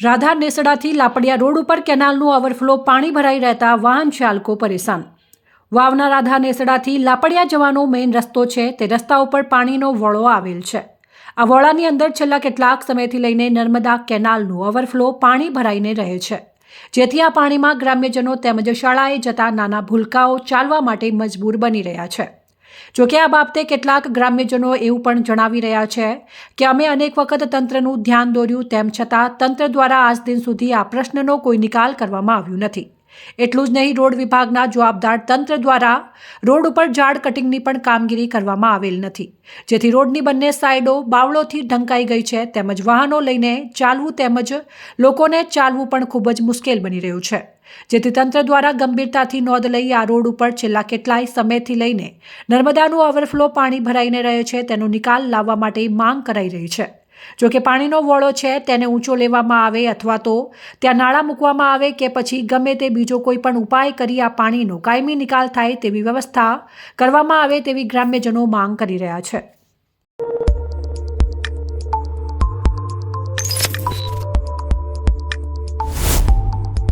Radha નેસડાથી લાપડિયા road ઉપર કેનાલનું overflow પાણી ભરાઈ રહેતા વાહન ચાલકો પરેશાન. વાવના રાધા નેસડાથી લાપડિયા જવાનો મેઇન રસ્તો છે તે રસ્તા ઉપર પાણીનો વળો આવેલ છે. આ વળાની અંદર છેલ્લા કેટલાક સમયથી લઈને નર્મદા કેનાલનું ઓવરફ્લો પાણી ભરાઈને રહે છે. જેથી આ પાણીમાં ગ્રામ્યજનો તેમજ શાળાએ જતા નાના ભૂલકાઓ ચાલવા માટે મજબૂર બની રહ્યા છે. જોકે આ બાબતે કેટલાક ગ્રામ્યજનો એવું પણ જણાવી રહ્યા છે કે અમે અનેક વખત તંત્રનું ધ્યાન દોર્યું તેમ છતાં તંત્ર દ્વારા આજ દિન સુધી આ પ્રશ્નનો કોઈ નિકાલ કરવામાં આવ્યું નથી. એટલું જ નહીં, રોડ વિભાગના જવાબદાર તંત્ર દ્વારા રોડ ઉપર ઝાડ કટિંગની પણ કામગીરી કરવામાં આવેલ નથી. જેથી રોડની બંને સાઈડો બાવળોથી ઢંકાઈ ગઈ છે. તેમજ વાહનો લઈને ચાલવું તેમજ લોકોને ચાલવું પણ ખૂબ જ મુશ્કેલ બની રહ્યું છે. જેથી તંત્ર દ્વારા ગંભીરતાથી નોંધ લઈ આ રોડ ઉપર છેલ્લા કેટલાય સમયથી લઈને નર્મદાનું ઓવરફ્લો પાણી ભરાઈને રહે છે. તેનો નિકાલ લાવવા માટે માંગ કરાઈ રહી છે. જો કે પાણીનો વોળો છે, તેને ઊંચો લેવામાં આવે અથવા તો ત્યાં નાળા મૂકવામાં આવે કે પછી ગમે તે બીજો કોઈ પણ ઉપાય કરી આ પાણીનો કાયમી નિકાલ થાય તેવી વ્યવસ્થા કરવામાં આવે તેવી ગ્રામ્યજનો માંગ કરી રહ્યા છે.